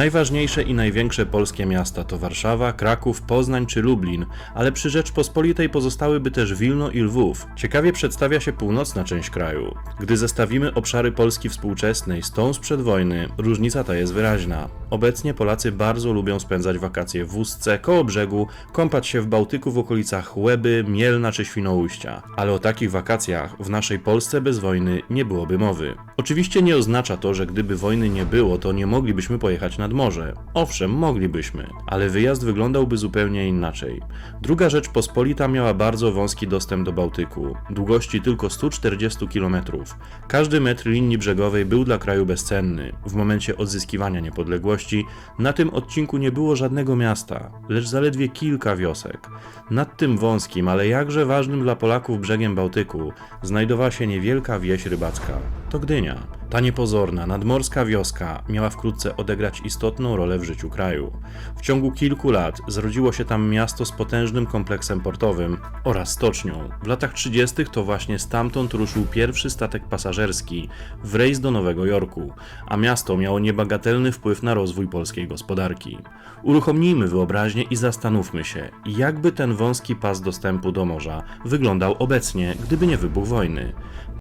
Najważniejsze i największe polskie miasta to Warszawa, Kraków, Poznań czy Lublin, ale przy Rzeczpospolitej pozostałyby też Wilno i Lwów. Ciekawie przedstawia się północna część kraju. Gdy zestawimy obszary Polski współczesnej z tą sprzed wojny, różnica ta jest wyraźna. Obecnie Polacy bardzo lubią spędzać wakacje w Ustce, koło brzegu, kąpać się w Bałtyku w okolicach Łeby, Mielna czy Świnoujścia. Ale o takich wakacjach w naszej Polsce bez wojny nie byłoby mowy. Oczywiście nie oznacza to, że gdyby wojny nie było, to nie moglibyśmy pojechać nad morze. Owszem, moglibyśmy, ale wyjazd wyglądałby zupełnie inaczej. Druga Rzeczpospolita miała bardzo wąski dostęp do Bałtyku, długości tylko 140 km. Każdy metr linii brzegowej był dla kraju bezcenny. W momencie odzyskiwania niepodległości na tym odcinku nie było żadnego miasta, lecz zaledwie kilka wiosek. Nad tym wąskim, ale jakże ważnym dla Polaków brzegiem Bałtyku znajdowała się niewielka wieś rybacka. To Gdynia. Ta niepozorna, nadmorska wioska miała wkrótce odegrać istotną rolę w życiu kraju. W ciągu kilku lat zrodziło się tam miasto z potężnym kompleksem portowym oraz stocznią. W latach 30. to właśnie stamtąd ruszył pierwszy statek pasażerski w rejs do Nowego Jorku, a miasto miało niebagatelny wpływ na rozwój polskiej gospodarki. Uruchomnijmy wyobraźnię i zastanówmy się, jakby ten wąski pas dostępu do morza wyglądał obecnie, gdyby nie wybuch wojny.